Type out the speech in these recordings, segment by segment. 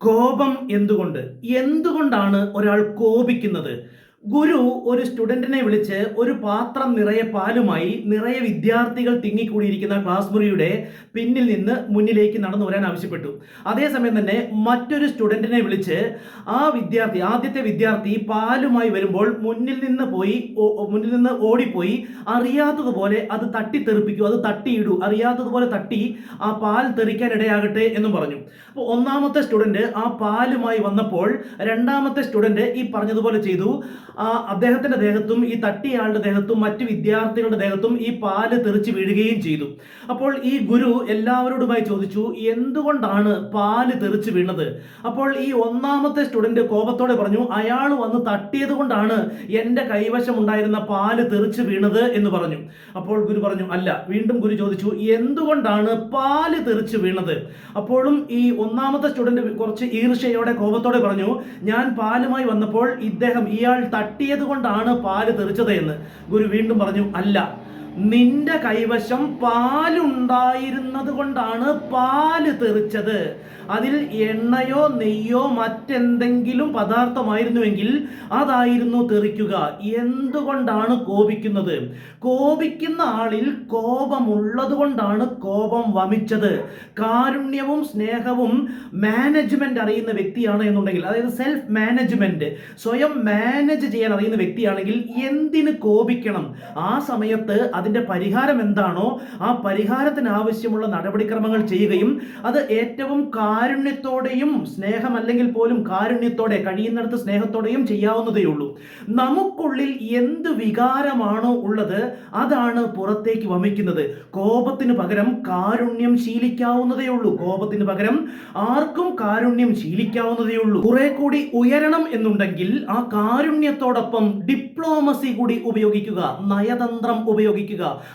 കോപം എന്തുകൊണ്ട്? എന്തുകൊണ്ടാണ് ഒരാൾ കോപിക്കുന്നത്? ഗുരു ഒരു സ്റ്റുഡന്റിനെ വിളിച്ച് ഒരു പാത്രം നിറയെ പാലുമായി നിറയെ വിദ്യാർത്ഥികൾ തിങ്ങിക്കൂടിയിരിക്കുന്ന ക്ലാസ് മുറിയുടെ പിന്നിൽ നിന്ന് മുന്നിലേക്ക് നടന്നു വരാൻ ആവശ്യപ്പെട്ടു. അതേസമയം തന്നെ മറ്റൊരു സ്റ്റുഡന്റിനെ വിളിച്ച് ആ വിദ്യാർത്ഥി ആദ്യത്തെ വിദ്യാർത്ഥി പാലുമായി വരുമ്പോൾ മുന്നിൽ നിന്ന് പോയി മുന്നിൽ നിന്ന് ഓടിപ്പോയി അറിയാത്തതുപോലെ അത് തട്ടിത്തെറിപ്പിക്കൂ അത് തട്ടിയിടൂ അറിയാത്തതുപോലെ തട്ടി ആ പാൽ തെറിക്കാൻ ഇടയാകട്ടെ എന്നും പറഞ്ഞു. അപ്പോൾ ഒന്നാമത്തെ സ്റ്റുഡന്റ് ആ പാലുമായി വന്നപ്പോൾ രണ്ടാമത്തെ സ്റ്റുഡന്റ് ഈ പറഞ്ഞതുപോലെ ചെയ്തു അദ്ദേഹത്തിന്റെ ദേഹത്തും ഈ തട്ടിയാളുടെ ദേഹത്തും മറ്റു വിദ്യാർത്ഥികളുടെ ദേഹത്തും ഈ പാൽ തെറിച്ച് വീഴുകയും ചെയ്തു. അപ്പോൾ ഈ ഗുരു എല്ലാവരോടുമായി ചോദിച്ചു എന്തുകൊണ്ടാണ് പാൽ തെറിച്ച് വീണത്? അപ്പോൾ ഈ ഒന്നാമത്തെ സ്റ്റുഡന്റ് കോപത്തോടെ പറഞ്ഞു അയാൾ വന്ന് തട്ടിയത് കൊണ്ടാണ് എന്റെ കൈവശം ഉണ്ടായിരുന്ന പാൽ തെറിച്ച് വീണത് എന്ന് പറഞ്ഞു. അപ്പോൾ ഗുരു പറഞ്ഞു അല്ല. വീണ്ടും ഗുരു ചോദിച്ചു എന്തുകൊണ്ടാണ് പാൽ തെറിച്ച് വീണത്? അപ്പോഴും ഈ ഒന്നാമത്തെ സ്റ്റുഡന്റ് കുറച്ച് ഈർഷയോടെ കോപത്തോടെ പറഞ്ഞു ഞാൻ പാലുമായി വന്നപ്പോൾ ഇദ്ദേഹം ഇയാൾ തട്ടിയത് കൊണ്ടാണ് പാൽ തെറിച്ചത് എന്ന് ഗുരു വീണ്ടും പറഞ്ഞു അല്ല നിന്റെ കൈവശം പാലുണ്ടായിരുന്നത് കൊണ്ടാണ് പാൽ തെറിച്ചത്. അതിൽ എണ്ണയോ നെയ്യോ മറ്റെന്തെങ്കിലും പദാർത്ഥമായിരുന്നുവെങ്കിൽ അതായിരുന്നു തെറിക്കുക. എന്തുകൊണ്ടാണ് കോപിക്കുന്നത്? കോപിക്കുന്ന ആളിൽ കോപമുള്ളത് കൊണ്ടാണ് കോപം വമിച്ചത്. കാരുണ്യവും സ്നേഹവും മാനേജ്മെന്റ് അറിയുന്ന വ്യക്തിയാണ് എന്നുണ്ടെങ്കിൽ അതായത് സെൽഫ് മാനേജ്മെന്റ് സ്വയം മാനേജ് ചെയ്യാൻ അറിയുന്ന വ്യക്തിയാണെങ്കിൽ എന്തിന് കോപിക്കണം? ആ സമയത്ത് അതിന്റെ പരിഹാരം എന്താണോ ആ പരിഹാരത്തിന് ആവശ്യമുള്ള നടപടിക്രമങ്ങൾ ചെയ്യുകയും അത് ഏറ്റവും കാരുണ്യത്തോടെയും സ്നേഹം അല്ലെങ്കിൽ പോലും കാരുണ്യത്തോടെ കഴിയുന്നിടത്ത് സ്നേഹത്തോടെയും ചെയ്യാവുന്നതേ ഉള്ളൂ. നമുക്കുള്ളിൽ എന്ത് വികാരമാണോ ഉള്ളത് അതാണ് പുറത്തേക്ക് വമിക്കുന്നത്. കോപത്തിന് പകരം കാരുണ്യം ശീലിക്കാവുന്നതേ ഉള്ളൂ. കോപത്തിന് പകരം ആർക്കും കാരുണ്യം ശീലിക്കാവുന്നതേ ഉള്ളൂ. കുറെ കൂടി ഉയരണം എന്നുണ്ടെങ്കിൽ ആ കാരുണ്യത്തോടൊപ്പം ഡിപ്ലോമസി കൂടി ഉപയോഗിക്കുക നയതന്ത്രം ഉപയോഗിക്കുക.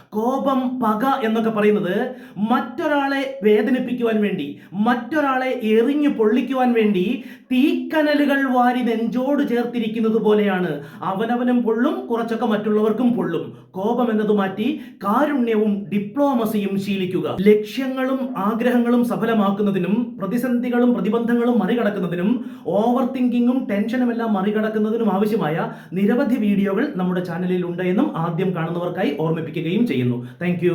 കോപം പക എന്നൊക്കെ പറയുന്നത് മറ്റൊരാളെ വേദനിപ്പിക്കുവാൻ വേണ്ടി മറ്റൊരാളെ എറിഞ്ഞു പൊള്ളിക്കുവാൻ വേണ്ടി തീക്കനലുകൾ വാരി നെഞ്ചോട് ചേർത്തിരിക്കുന്നത് പോലെയാണ്. അവനവനും പൊള്ളും കുറച്ചൊക്കെ മറ്റുള്ളവർക്കും പൊള്ളും. കോപം എന്നത് മാറ്റി കാരുണ്യവും ഡിപ്ലോമസിയും ശീലിക്കുക. ലക്ഷ്യങ്ങളും ആഗ്രഹങ്ങളും സഫലമാക്കുന്നതിനും പ്രതിസന്ധികളും പ്രതിബന്ധങ്ങളും മറികടക്കുന്നതിനും ഓവർ തിങ്കിങ്ങും ടെൻഷനും എല്ലാം മറികടക്കുന്നതിനും ആവശ്യമായ നിരവധി വീഡിയോകൾ നമ്മുടെ ചാനലിൽ ഉണ്ട് എന്നും ആദ്യം കാണുന്നവർക്കായി ഓർമ്മിപ്പിക്കുകയും ചെയ്യുന്നു. താങ്ക്